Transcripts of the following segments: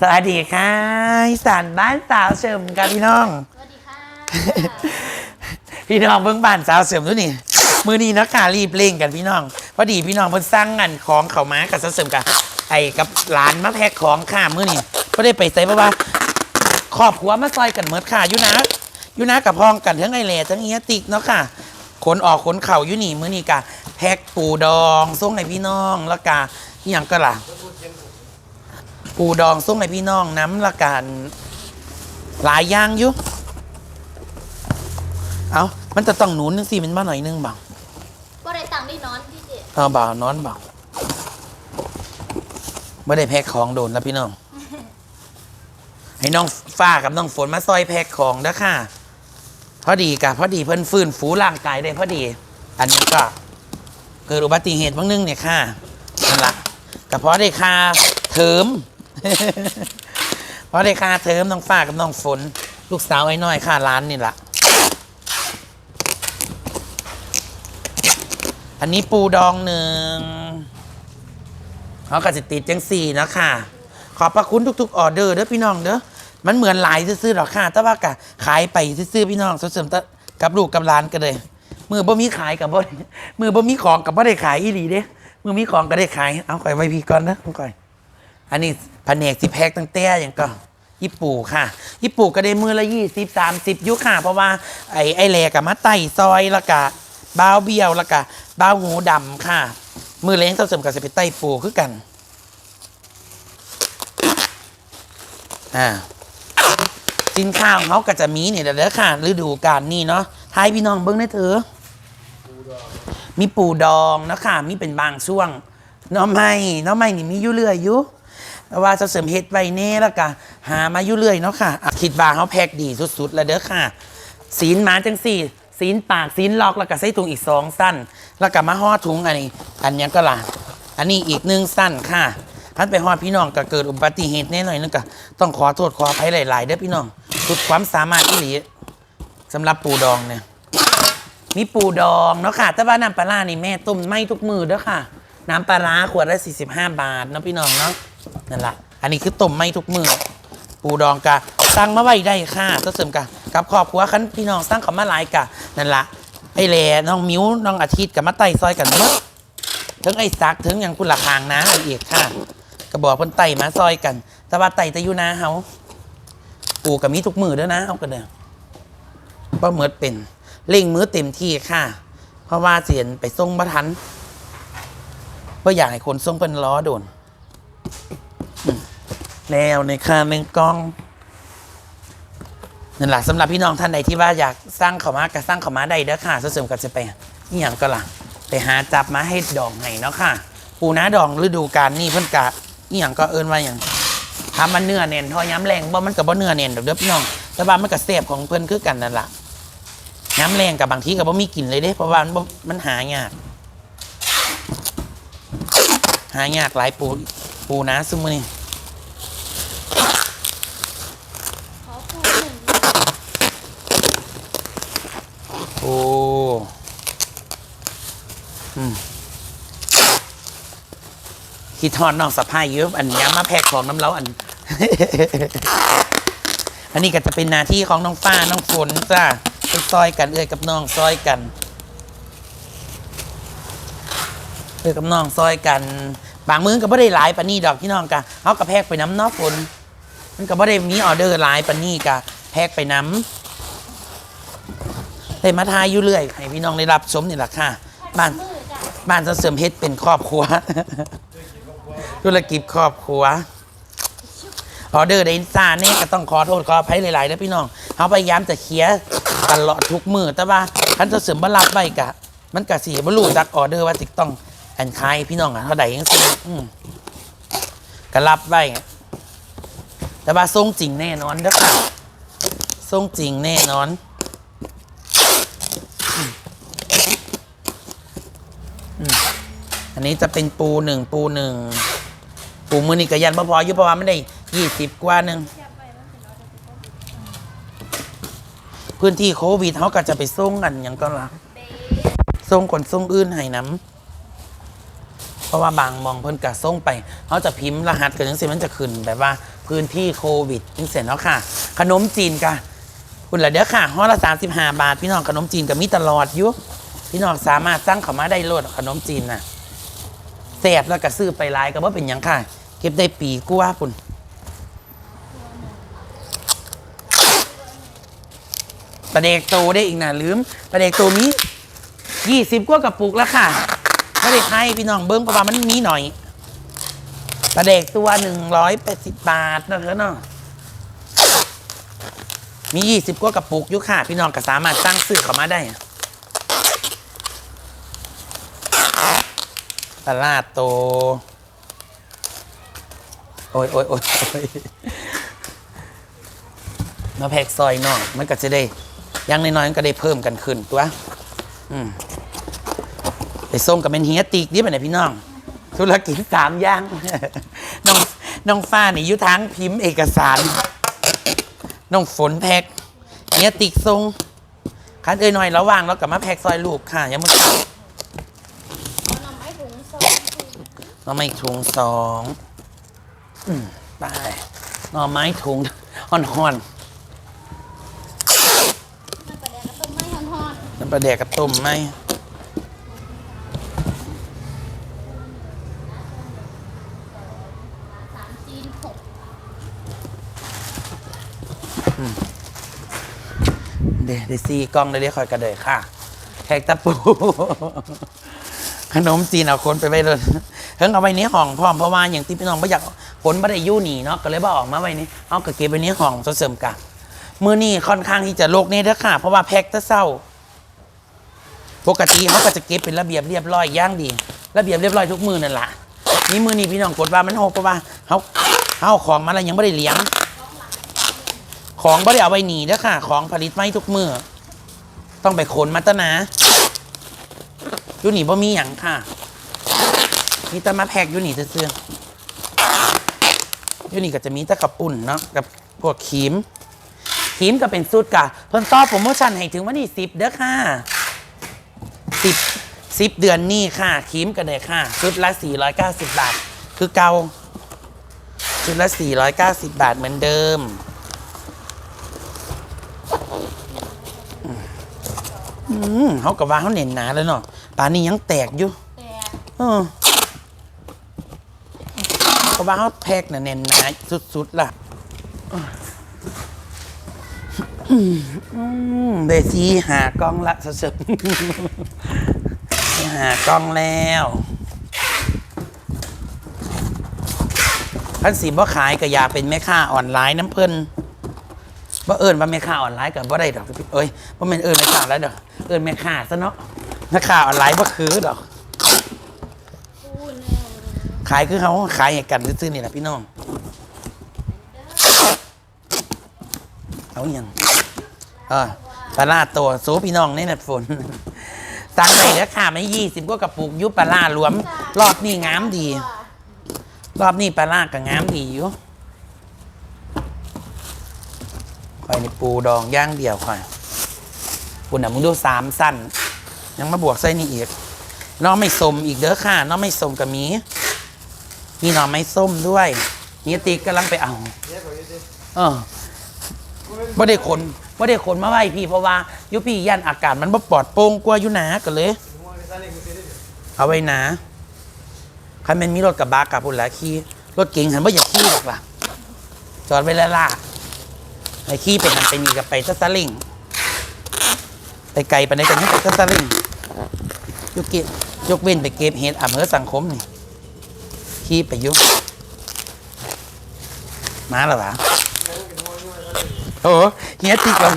สวัสดีค่ะอีสานบ้านสาวเฉิมกันพี่น้อง สวัสดีค่ะ พี่น้องเบิ่งบ้านสาวเฉิมด้วยนี่ มือนี้นักข่ารีบเร่งกันพี่น้องพอดีพี่น้องเพิ่นสร้างงานของเขามากับสาวเฉิมกันไอ้กับหลานมาแพ็คของข้ามมือนี่ก็ได้ไปใส่เพราะว่าครอบครัวมาซอยกันเมิดค่ะอยู่นะอยู่นะกับพ้องกันทั้งไอแหล่ทั้งเฮียติกเนาะค่ะขนออกขนเข่าอยู่นี่มือนี่กะแพ็คปูดองส่งให้พี่น้องแล้วกะอหย่างก็ล่ะ ปูดองส่งให้พี่น้องน้ำละกันหลายอย่างอยู่เอามันจะต้องหนุนนึงสิมันมาหน่อยนึงบ่าก็ได้ตังค์ได้นอนพี่เจเออบ่าวนอนบ่าไม่ได้แพ็คของโดนแล้วพี่น้อง ให้น้องฟ้ากับน้องฝนมาซอยแพ็คของนะค่ะพอดีกะพอดีเพิ่นฟื้นฟูร่างกายได้พอดี อันนี้ก็เกิดอุบัติเหตุบางนึงเนี่ยค่ะนั่นละก็เพราะได้ค่าเทอม เพราะได้ค่าเทอมน้องฟ้ากับน้องฝน ลูกสาวไอ้น้อยค่าร้านนี่ละอันนี้ปูดองหนึ่งเขาก็จะติดจังสี่นะค่ะ ขอบพระคุณทุก ๆ ออเดอร์เด้อพี่น้องเด้อมันเหมือนหลายซื้อๆหรอกค่ะ แต่ว่ากะขายไปซื้อๆพี่น้องเสริมๆตะกับลูกกับร้านกันเลยมือบ่มีขายกับบ่มือบ่มีของกับบ่ได้ขายอีหลีเด้มือมีของก็ได้ขาย เอาข่อยไว้พี่ก่อนนะเอาข่อย อันนี้ แผนกที่แพ็กตั้งแต่อย่างก็ญี่ปุ่ค่ะ ญี่ปุ่ก็ได้มือละยี่สิบสามสิบยุคค่ะ เพราะว่าไอ้ไอ้แหลกับมาไต่ซอยแล้วก็บ้าวเบี้ยวแล้วก็บ้าวหูดำค่ะ มือเล้งเท่าเสริมกับจะไปไต่ปูคือกันอ่าสินค้าของเขาก็จะมีเนี่ยเดี๋ยวค่ะฤดูกาลนี่เนาะท้ายพี่น้องเบิ้งได้เถอะมีปูดองนะค่ะมีเป็นบางช่วงน้องไม้น้องไม้นี่มีอยู่เรื่อยอยู่ ว่าจะเสริมเฮ็ดไว้เน่แล้วก็หามาอยู่เรื่อยเนาะค่ะคิดว่าเขาแพ็กดีสุดๆ แล้วเด้อค่ะสีนหมาจังสี่สีนปากสีนล็อกแล้วก็ใส่ถุงอีกสองสั้น แล้วก็มาห่อถุงอันนี้ อันนี้ก็ล่ะอันนี้อีกหนึ่งสั้นค่ะพันไปห่อดพี่น้องก็เกิดอุบัติเหตุแน่หน่อยนึงก็ต้องขอโทษขออภัยหลายๆเด้อพี่น้องสุดความสามารถที่หลีสำหรับปูดองเนี่ยมีปูดองเนาะค่ะ แต่ว่าน้ำปลานี่แม่ต้มไม่ทุกมือเด้อค่ะ น้ำปลาร้าขวดละ45 บาทเนาะพี่น้องเนาะ นั่นแหละอันนี้คือต้มไม่ทุกมือปูดองกะสั่งมาไว้ได้ค่ะก็เสริมกะกับครอบครัวคันพี่น้องสั่งเขามาหลายกะนั่นละไอ้แหล่น้องมิ้วน้องอาทิตย์กับมาไต่ซอยกันเมื่อถึงไอ้ซักถึงอย่างคุณละคางนะอีกค่ะก็บอกเพิ่นไต่มาซอยกัน แต่ว่าไต่แต่อยู่นะเฮาปูกับมีทุกมือด้อนะเอากันเด้อก็เหมือเป็นเร่งมือเต็มที่ค่ะ เพราะว่าเสียนไปส่งบัทันเพราะอยากให้คนส่งเป็นล้อโดน แล้วในค่าหนึ่งกล้องนั่นแหละสำหรับพี่น้องท่านใดที่ว่าอยากสร้างขามาก็สร้างขามาได้เด้อค่ะเสริมกับจะไปนี่อย่างก็ล่ะไปหาจับมาให้ดองให้เนาะค่ะ ปูน้าดองฤดูกาลนี่เพิ่นกะนี่อย่างก็เอิ้นว่าอย่างทำมันเนื้อเน่นทอย้ำแรงบ่มันกับบ่เนื้อเน่นดอกเด้อพี่น้องแต่ว่ามันก็แซ่บของเพิ่นคือกันนั่นแหละย้ำแรงกับบางทีก็บ่มีกลิ่นเลยเด้เพราะว่ามันมันหายากหายากหลายปู ปูนะซุมือนี้ขอปูหนึ่งโอ้อืมคิดทอดน้องสะพายเยอะอันย้ำมาแพ็คของน้ำเล้าอัน อันนี้ก็จะเป็นหน้าที่ของน้องฟ้าน้องฝนจ้าเป็นซอยกันเอ้ยกับน้องซอยกันเอ้ยกับน้องซอยกัน บางมื้อก็ไม่ได้หลายปานนี้ดอกพี่น้องกะเอากระแพกไปน้ำเนอกฝนมันก็ไม่ได้มีออเดอร์หลายปานนี้กะแพกไปน้ำได้มาทายอยู่เรื่อยให้พี่น้องได้รับชมนี่แหละค่ะบ้านบ้านจะเสริมเพชรเป็นครอบครัว ธุรกิจครอบครัวออเดอร์ได้ซ่าแน่ก็ต้องขอโทษขออภัยหลายๆนะพี่น้องเขาพยายามจะเคลียร์ตลอดทุกมือแต่ว่าคันจะเสริมบรับไว้กะ มันกะสีบรูจักออเดอร์ว่าติต้อง อนคายพี่น้องอะเท่าใดยังซี่อืมก็รับไว้แต่ว่าทรงจริงแน่นอนเด้อค่ะทรงจริงแน่นอนอันนี้จะเป็นปูหนึ่งปูหนึ่งปูมือนี่กยันพอพอๆอยู่เพระว่าไม่ได้ยี่สิบกว่าหนึ่งพื้นที่โควิดเขาก็จะไปส่งกันอย่างก็ละเบ๊ส่งคนส่งอื่นให้น้ำ เพราะว่าบางมองเพิ่นกะส่งไปเขาจะพิมพ์รหัสกันยังสิมันจะขึ้นแบบว่าพื้นที่โควิดนี่เสร็จแล้วค่ะ ขนมจีนกะคุณละเด้อค่ะห่อละ35 บาท พี่น้องขนมจีนก็มีตลอดอยู่พี่น้องสามารถสั่งเข้ามาได้โลดขนมจีนน่ะแซ่บแล้วก็ซื้อไปหลายก็บ่เป็นหยังค่ะ เก็บได้ปีกว่าปุ่นปลาเด็กโตได้อีกนะลืมปลาเด็กโตมียี่สิบกว่ากระปุกแล้วค่ะ ไม่ได้ให้พี่น้องเบิ้งเพระว่ามันมีหน่อยปลาเด็กตัวหนึ่งร้อยแปดสิบบาทนะเถอะเนาะมียี่สิบกว่ากระปุกยู่ค่ะ พี่น้องก็สามารถสร้างซื้อเข้ามาได้ตลาดโต โอ้ยโอ้ยโอ้ยโอ้ยมาแพกซอยเนอกมันก็จะได้ยังน้อยๆก็ได้เพิ่มกันขึ้นตัว อืม ไปส่งกับเป็นเฮียติกนี่เป็นไงพี่น้อง ธุรกิจสามอย่าง น้องน้องฟ้านี่อยุทางพิมพ์เอกสาร น้องฝนแพ็กเฮียติกทรงคันเอ้ยหน่อยระหว่างเรากลับมาแพ็กซอยลูกค่ะยังไม่เอาหน่อไม้ถุงสองถุงหน่อไม้ถุงสองอืมไปหน่อไม้ถุงห่อนๆอนน้ำปลาแดกกระต้มไม่ฮ้อนน้ำปลาแดกกับต้มไหม ๆสามจีนหก เดี๋ยวด้ซีกล้องเลยเรียกคอยกระเดยค่ะแขกตะปู ขนมจีนเอาคนไปไว้เลยเพิ่งเอาไว้ในห้องพร้อมเพราะว่าอย่างที่พี่น้องไม่อยากผลไม่ได้ยู่หนีเนาะก็เลยบอออกมาไว้นี่เอากระเก็บไว้ในห้องเสริมกันมือนี่ค่อนข้างที่จะโลกเนี่ยเด้อค่ะ เพราะว่าแพ็คแตะเศร้าปกติเขาก็จะเก็บเป็นระเบียบเรียบร้อยย่างดี ระเบียบเรียบร้อยทุกมือนั่นแหละนี่มือนี่พี่น้องกดว่ามันหกเพราะว่าเขา เขาเอาของมาแล้วยังไม่ได้เลี้ยง ของไม่ได้เอาไว้หนีเด้อค่ะ ของผลิตไม่ทุกมือต้องไปขนมาตะนะยูนี่บ่มีหยังค่ะมีแต่มาแพกยูนี่เซื่อๆอยูนี่ก็จะมีแต่กระปุ่นเนาะกับพวกครีมครีมก็เป็นสูตรกะเพิ่นต่อโปรโมชั่นให้ถึงวันที่สิบเด้อค่ะสิบสิบเดือนนี่ค่ะครีมกันเลยค่ะชุดละ490บาท คือเกา ชุดละ 490 บาทเหมือนเดิม อืมเขากับว่าเขาเน้นหนาแล้วเนาะป่านนี้ยังแตกอยู่แต่เออเขาว่าเขาแพ็กน่ะเน้นหนาสุดๆล่ะอืมอืมเดซีหากล้องละสุดๆหากล้องแล้ว พันสีบ่ขายก็อยากเป็นแม่ค้าออนไลน์น้ำเพิ่นบ่เอิญว่าแม่ค้าออนไลน์กับบ่ได้ดอกเอ้ยบ่แม่นเอิญแม่ค้าแล้วดอกเอิญแม่ค้าซะเนาะแม่ค้าออนไลน์บ่คือดอก ขายคือเขาขายให้กันซื่อๆนี่แหละพี่น้องเอาอยัางเออปลาล่าตัวโซพี่น้องนี่แหละฝนสั่งไปแล้วค่ะไม่ยี่สิบก็กระปุกยุบปลาล่ารวม รอบนี้งามดี รอบนี้ปลาล่าก็งามดีอยู่คอยในปูดองย่างเดียวคอยคุณน่ะมึงดูสามสั้น ยังมาบวกไส้นี่อีกน้องไม่ส้มอีกเด้อค่ะน้องไม่ส้มกับมีมีหน่อไม้ส้มด้วยนี่ติ๊กกำลังไปเอาเออบ่ได้ขนบ่ได้ขนมาไว้พี่เพราะว่ายุพี่ย่านอากาศมันบ่ปลอดโปร่งกว่าอยู่หนากันเลย เอาไว้หนา คันเป็นมีรถกระบะกับพุ่นละขี่รถเก๋งหันบ่อยากขี่หรอกล่ะจอดไว้แล้วล่ะไอ้ขี่ไปหันไปนี่กับไปซัสลิงไปไกลไปไหนกันนี่ไปซัสลิงยกเก็บยกเว้นไปเก็บเห็ดอำเภอสังคมนี่ขี่ไปยุมาแล้วะโอ้เฮียติกเรา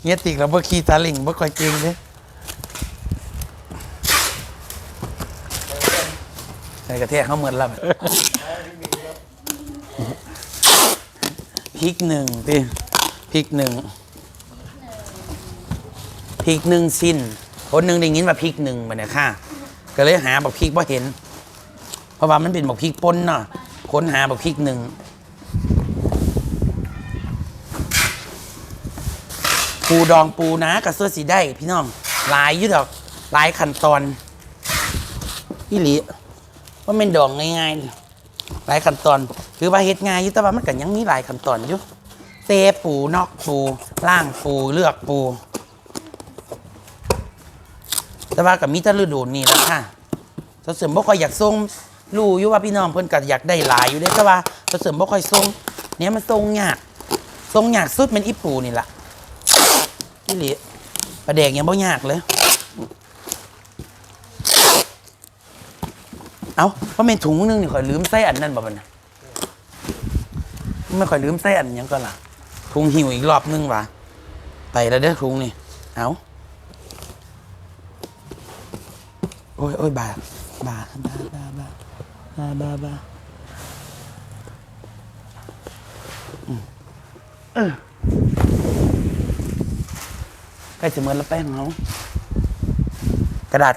เฮียติกเราบ่ขี่ซาเลิงบ่ค่อยเก่งเด้ ใส่กระเทศเขาเหมือนเราพริกหนึ่งพี่พริกหนึ่งพริกหนึ่งสิ้นคนหนึ่งได้ยินว่าพริกหนึ่งมาเนี่ยค่ะก็เลยหาบอกพริกว่าเห็น เพราะว่ามันเป็นบอกพริกป่นเนาะค้นหาบอกพริกหนึ่งปูดองปูนะกับเสื้อสีได้ พี่น้องหลายยุดอกหลายขั้นตอนอีหลี ว่าเป็นดองง่ายๆหลายขั้นตอนคือว่าเฮ็ดง่ายอยู่แต่ว่ามันก็ยังมีหลายขั้นตอนอยู่เซปูนอกปูล่างปูเลือกปู แต่ว่ากับมีแตะฤดูนี่แหละค่ะสเสริมบ่ค่อยอยากส่งรู้อยู่ว่าพี่น้องเพิ่นก็อยากได้หลายอยู่เด้แต่ว่าสเสริมบ่ค่อยส่งเนี่ยมันส่งยากส่งยากสุดเป็นอีปูนี่แหละอีหลีประเด็กยังบ่ยากเลย เอ้าเพราะเป็นถุงนึงนี่ข่อยลืมใส่อันนั้นบ่มันน่ะไม่ข่อยลืมใส่อันหยังก็ล่ะถุงหิวอีกรอบนึงว่ะไปแล้วเด้อถุงนี่ เอ้าโอ้ยโอ้ยบาบาบาบาบาบาบาบาเออใกล้จะเหมือนละแป้งเขากระดาษ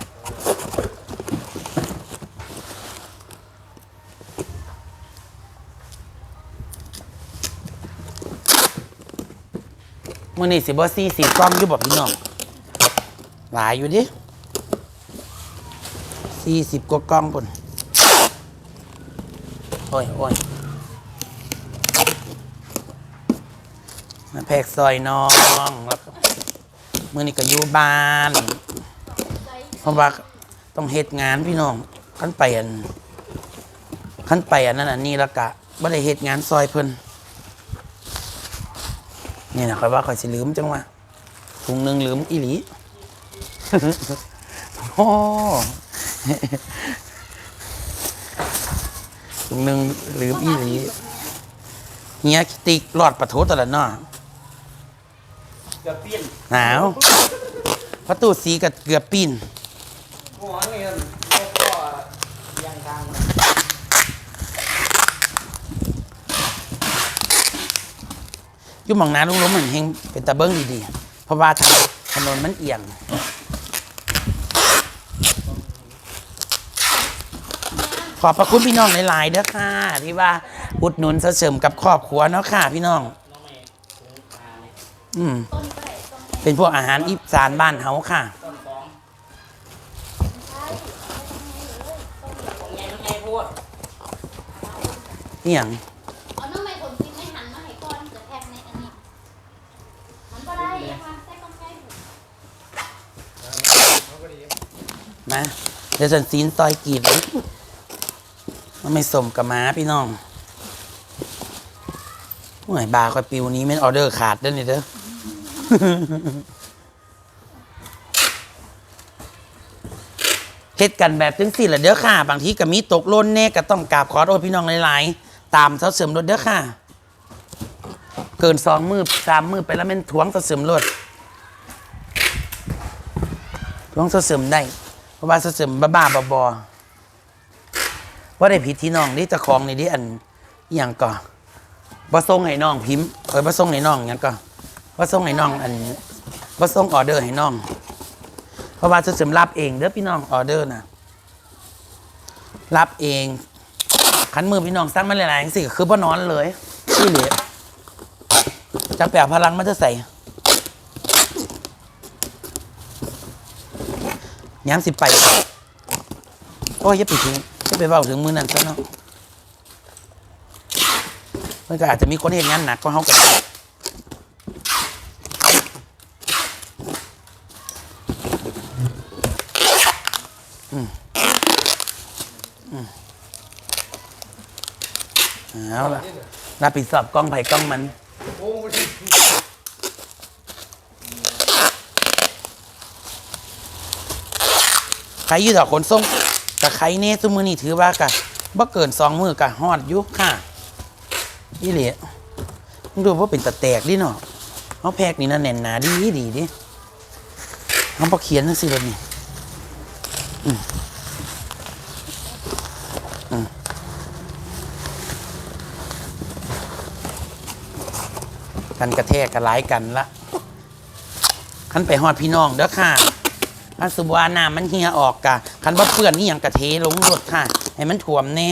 มื่อนี้สิบ่ซี่สีกล้องอยู่บ่พี่น้องหลายอยู่ดิสี่สิบกว่ากล้องปุ่นโอ้ยโอ้ยมาแพกซอยน้องแล้วมื่อนี้ก็อยู่บ้านเพราะว่าต้องเฮ็ดงานพี่น้องขั้นไปอันขั้นไปอันนั้นอันนี้แล้วกะบ่ได้เฮ็ดงานซอยเพิ่น นี่นะคอยว่าคอยสิลืมจังวะถุงหนึ่งลืมอีหลีโอ้ถุงหนึ่งลืมอีหลีเฮียติกรอดประทุตลอดเนาะเกือบปีนหนาวประตูสีกับเกือบปีนหัวนี่ก็ก็ยังทาง อ ยุ่หมองน้าลุงล้มเหมือนเฮงเป็นตะเบิ้งดีๆ เพราะว่าถนนถนนมันเอียงขอบพระคุณพี่น้องหลายๆเด้อค่ะ ที่ว่าอุดหนุนเสริมกับครอบครัวเนาะค่ะ พี่น้อง อืม เป็นพวกอาหารอีสานบ้านเฮาค่ะต้นสองใช่ต้นของไงมันไงพูดนี่อย่าง เอาน้องไม่ผมกินไม่หันมาให้ก่อนจะแพ็คในอันนี้มันก็ได้นะคะใส่ก้อนไก่ผม มา เดี๋ยวฉันซีนซอยกีดมันไม่สมกับม้าพี่น้องโอ้ยบาร์คอยปิวนี้ไม่นออเดอร์ขาดเด้อนี่เด้อเฮ็ดกันแบบจังสี่แหละเด้อค่ะ บางทีก็มีตกล่นแน่ก็ต้องกราบขอโทษพี่น้องหลายๆ ตามเสาเสริมรถเด้อค่ะ เกินสองมือสามมือไปแล้วแมันทวงเสาเสริมรถทวงเสาเสริมได้ เพราะว่าเสาเสริมบ้าๆบอๆว่าได้ผิดที่น้องนี่จะของนี่ดิอันอย่างก่อบ่ส่งให้น้องพิมพ์เอ้ยบ่ส่งให้น้องหยังก่อบ่ส่งให้น้องอันบ่ส่งออเดอร์ให้น้อง เพราะว่าเสริมรับเองเด้อพี่น้องออเดอร์นะรับเองคันมือพี่น้องสั่งมาหลายๆสิคือบ่นอนเลยที่เหลือจะแปลพลังมันจะใส่ ย้ำสิไปโอ้ยอย่าไปถึงอย่าไปเบาถึงมือนั่นซะเนาะมันก็อาจจะมีคนเห็นงานหนักก็เขากันเอาละรับผิดชอบกล้องไผ่กล้องมัน โอ้ ยใครอยู่ดอกขนส่งกับใครเน่ซุมือนี่ถือว่ากะบ่เกินสองมือกะฮอดอยุค่ะยี่เหลียมึงดูว่าเป็นตะแตกดิเนาะเอาแพกนี่นะแน่นหนาดีดีดิเอาพอเขียนนั่นสิแบบนี้อืมอืมกันกระแทกกันหลายกันละขันไปฮอดพี่น้องเด้อค่ะ อันสุบวาน้ำมันเฮียออกกะคันว่าเปื้อนนี่อยังกะเทลงรถค่ะ ให้มันถ่วมแน่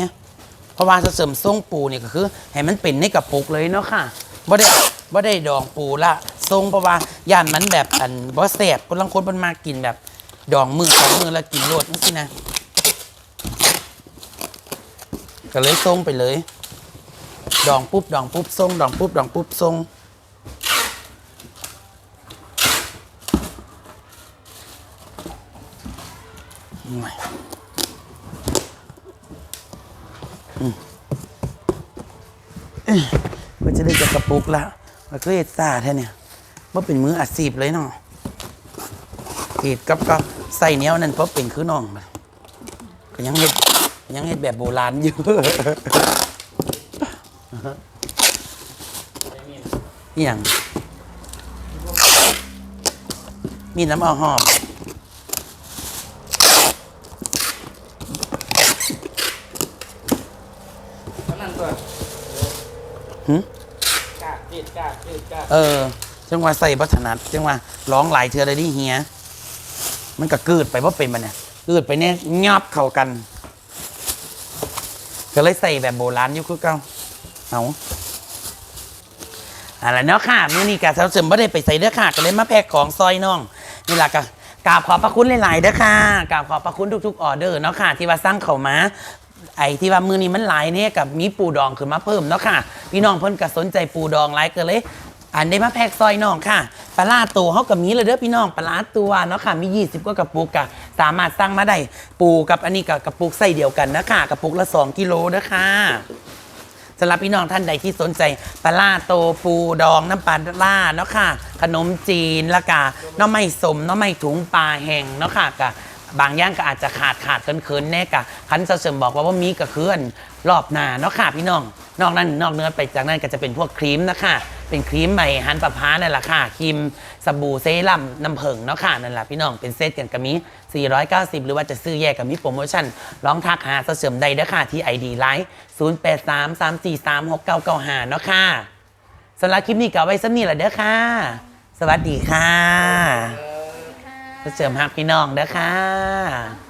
เพราะว่าจะเสริมทรงปูนี่ก็คือ ให้มันเป็นในกระปุกเลยเนาะค่ะบ่ได้บ่ได้ดองปูละทรงเพราะว่าย่านมันแบบอันบ่แสบคนลังคนมันมากินแบบ ดองมือสองมือแล้วกินรดนั่นสินะ ก็เลยส่งไปเลย ดองปุ๊บดองปุ๊บส่งดองปุ๊บดองปุ๊บส่ง หน่อยอืมเอ้ยมันจะได้จะกระปุกละมันก็เอ็ดซาแท้เนี่ยว่าเป็นมืออาชีพเลยเนาะเอ็ดกับก็ใส่เนี้ยนั่นเพราะเป็นคือน้องก็ยังเฮ็ดยังเฮ็ดแบบโบราณอยู่อหย่างมีน้ำเอหอม นั่นตัว หึกาดจีดกาดจีดกาดเออ จังว่าใส่บัถนัดจังว่าร้องหลายเทือเลยดิเฮีย มันก็เกิดไปเพราะเป็นมันเนี่ยเกิดไปเนี่ยงับเข้ากัน ก็เลยใส่แบบโบราณอยู่คือเก่าเอาอะไรเนาะค่ะมื้อนี้กะเช้าเสริมบ่ได้ไปใส่เด้อค่ะก็เลยมาแพ็คของซอยน้องนี่ล่ะก็กราบขอบพระคุณหลายๆเด้อค่ะกราบขอบพระคุณทุกๆออเดอร์เนาะค่ะ ที่ว่าสั่งเข้ามา ไอ้ที่ว่ามือนี้มันหลายเนี่ยกับมีปูดองขึ้นมาเพิ่มเนาะค่ะ พี่น้องเพิ่นก็สนใจปูดองหลายก็เลย อันได้มาแพ็กซอยน้องค่ะปลาร้าตัวเขากับมีเลยเด้อพี่น้องปลาร้าตัวเนาะค่ะมี 20 กว่ากระปุกกะสามารถสั่งมาได้ปูกับอันนี้กับกระปุกใส่เดียวกันนะค่ะกระปุกละ 2 กิโลเด้อค่ะสำหรับพี่น้องท่านใดที่สนใจปลาร้าโตปูดองน้ำปลาล่าเนาะค่ะ ขนมจีนละกะน้องไม่สมน้องไม่ถุงปลาแห้งเนาะค่ะกะ บางอย่างก็อาจจะขาดขาดเกินเคินๆแน่กะคันเสริมบอกว่าว่ามีก็คืออันรอบหน้าเนาะค่ะพี่น้อง นอกนั้นนอกเนื้อไปจากนั้นก็จะเป็นพวกครีมนะคะเป็นครีมใหม่ฮันประพานั่นแหละค่ะครีมสบู่เซรั่มน้ำผึ้งเนาะค่ะนั่นแหละพี่น้องเป็นเซตกันกับมี 490 หรือว่าจะซื้อแยกกับมีโปรโมชั่นลองทักหาเสริมได้เด้อค่ะที่ ID Line 0833436995 เนาะค่ะสำหรับคลิปนี้ก็ไว้สักนี้แหละเด้อค่ะ สวัสดีค่ะ เสริมหักพี่น้องเด้อค่ะค่ะ